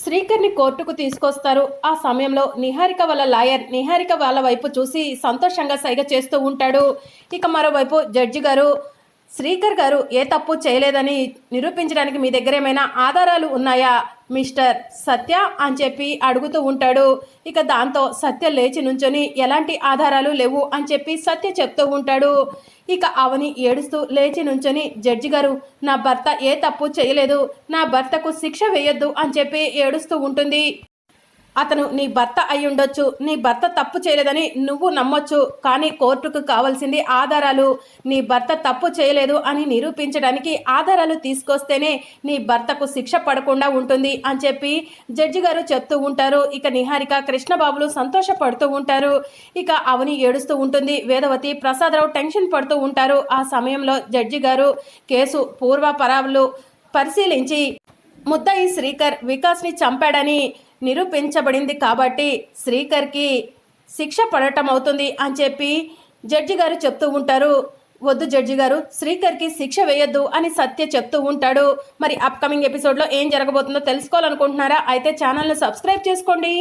శ్రీకర్ని కోర్టుకు తీసుకొస్తారు. ఆ సమయంలో నిహారిక వాళ్ళ లాయర్ నిహారిక వాళ్ళ వైపు చూసి సంతోషంగా సైగ చేస్తూ ఉంటాడు. ఇక మరోవైపు జడ్జి గారు శ్రీకర్ గారు ఏ తప్పు చేయలేదని నిరూపించడానికి మీ దగ్గర ఏమైనా ఆధారాలు ఉన్నాయా? మిస్టర్ సత్య అని చెప్పి అడుగుతూ ఉంటాడు. ఇక దాంతో సత్య లేచి నుంచొని ఎలాంటి ఆధారాలు లేవు అని చెప్పి సత్య చెప్తూ ఉంటాడు. ఇక అవని ఏడుస్తూ లేచి నుంచొని జడ్జి గారు నా భర్త ఏ తప్పు చేయలేదు. నా భర్తకు శిక్ష వేయొద్దు అని చెప్పి ఏడుస్తూ ఉంటుంది. అతను నీ భర్త అయి నీ భర్త తప్పు చేయలేదని నువ్వు నమ్మొచ్చు కానీ కోర్టుకు కావాల్సింది ఆధారాలు. నీ భర్త తప్పు చేయలేదు అని నిరూపించడానికి ఆధారాలు తీసుకొస్తేనే నీ భర్తకు శిక్ష పడకుండా ఉంటుంది అని చెప్పి జడ్జి గారు చెప్తూ ఉంటారు. ఇక నిహారిక కృష్ణబాబులు సంతోషపడుతూ ఉంటారు. ఇక అవని ఏడుస్తూ ఉంటుంది. వేదవతి ప్రసాదరావు టెన్షన్ పడుతూ ఉంటారు. ఆ సమయంలో జడ్జి గారు కేసు పూర్వపరాలు పరిశీలించి ముద్దాయి శ్రీకర్ వికాస్ని చంపాడని నిరూపించబడింది కాబట్టి శ్రీకర్కి శిక్ష పడటం అవుతుంది అని చెప్పి జడ్జి గారు చెప్తూ ఉంటారు. వద్దు జడ్జి గారు శ్రీకర్కి శిక్ష వేయొద్దు అని సత్య చెప్తూ ఉంటాడు. మరి అప్కమింగ్ ఎపిసోడ్లో ఏం జరగబోతుందో తెలుసుకోవాలనుకుంటున్నారా? అయితే ఛానల్ను సబ్స్క్రైబ్ చేసుకోండి.